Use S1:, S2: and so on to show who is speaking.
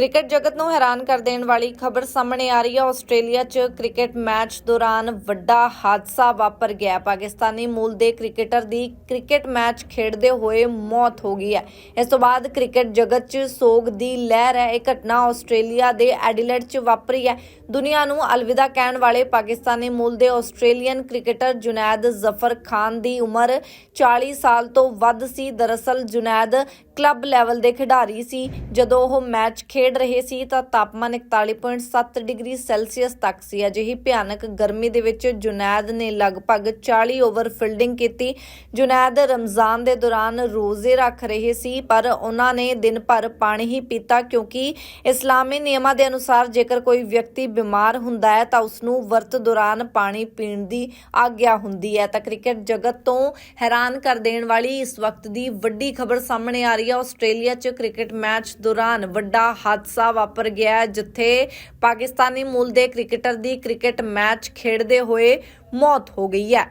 S1: Cricket ਜਗਤ ਨੂੰ ਹੈਰਾਨ ਕਰ ਦੇਣ ਵਾਲੀ ਖਬਰ ਸਾਹਮਣੇ ਆ ਰਹੀ ਹੈ। ਆਸਟ੍ਰੇਲੀਆ 'ਚ ਕ੍ਰਿਕਟ ਮੈਚ ਦੌਰਾਨ ਵੱਡਾ ਹਾਦਸਾ ਵਾਪਰ ਗਿਆ। ਪਾਕਿਸਤਾਨੀ ਮੂਲ ਦੇ ਕ੍ਰਿਕਟਰ ਦੀ ਕ੍ਰਿਕਟ ਮੈਚ ਖੇਡਦੇ ਹੋਏ ਮੌਤ ਹੋ ਗਈ ਹੈ। ਇਸ ਤੋਂ ਬਾਅਦ ਕ੍ਰਿਕਟ ਜਗਤ 'ਚ ਸੋਗ ਦੀ ਲਹਿਰ ਹੈ। ਇਹ ਘਟਨਾ ਆਸਟ੍ਰੇਲੀਆ ਦੇ ਐਡੀਲੇਡ 'ਚ ਵਾਪਰੀ ਹੈ। ਦੁਨੀਆ ਨੂੰ ਅਲਵਿਦਾ ਕਹਿਣ ਵਾਲੇ ਪਾਕਿਸਤਾਨੀ ਮੂਲ ਦੇ ਆਸਟ੍ਰੇਲੀਅਨ ਕ੍ਰਿਕਟਰ ਜੁਨੈਦ ਜ਼ਫਰ ਖਾਨ ਦੀ ਉਮਰ 40 ਸਾਲ ਤੋਂ ਵੱਧ ਸੀ। ਦਰਅਸਲ ਜੁਨੈਦ ਕਲੱਬ ਲੈਵਲ ਦੇ ਖਿਡਾਰੀ ਸੀ। ਜਦੋਂ ਉਹ ਮੈਚ ਖੇਡ ਰਹੇ ਸੀ ਤਾਂ ਤਾਪਮਾਨ 41.7 ਡਿਗਰੀ ਸੈਲਸੀਅਸ ਤੱਕ ਸੀ। ਅਜਿਹੀ ਭਿਆਨਕ ਗਰਮੀ ਦੇ ਵਿੱਚ ਜੁਨੈਦ ਨੇ ਲਗਭਗ 40 ਓਵਰ ਫੀਲਡਿੰਗ ਕੀਤੀ। ਜੁਨੈਦ ਰਮਜ਼ਾਨ ਦੇ ਦੌਰਾਨ ਰੋਜ਼ੇ ਰੱਖ ਰਹੇ ਸੀ, ਪਰ ਉਹਨਾਂ ਨੇ ਦਿਨ ਭਰ ਪਾਣੀ ਹੀ ਪੀਤਾ ਕਿਉਂਕਿ ਇਸਲਾਮੀ ਨਿਯਮਾਂ ਦੇ ਅਨੁਸਾਰ ਜੇਕਰ ਕੋਈ ਵਿਅਕਤੀ ਬਿਮਾਰ ਹੁੰਦਾ ਹੈ ਤਾਂ ਉਸ ਨੂੰ ਵਰਤ ਦੌਰਾਨ ਪਾਣੀ ਪੀਣ ਦੀ ਆਗਿਆ ਹੁੰਦੀ ਹੈ। ਤਾਂ ਕ੍ਰਿਕਟ ਜਗਤ ਤੋਂ ਹੈਰਾਨ ਕਰ ਦੇਣ ਵਾਲੀ ਇਸ ਵਕਤ ਦੀ ਵੱਡੀ ਖਬਰ ਸਾਹਮਣੇ ਆ ਰਹੀ ਹੈ। ਆਸਟ੍ਰੇਲੀਆ 'ਚ ਕ੍ਰਿਕਟ ਮੈਚ ਦੌਰਾਨ ਵੱਡਾ ਹਾਦਸਾ ਵਾਪਰ ਗਿਆ ਜਿੱਥੇ ਪਾਕਿਸਤਾਨੀ ਮੂਲ ਦੇ ਕ੍ਰਿਕਟਰ ਦੀ ਕ੍ਰਿਕਟ ਮੈਚ ਖੇਡਦੇ ਹੋਏ ਮੌਤ ਹੋ ਗਈ ਹੈ।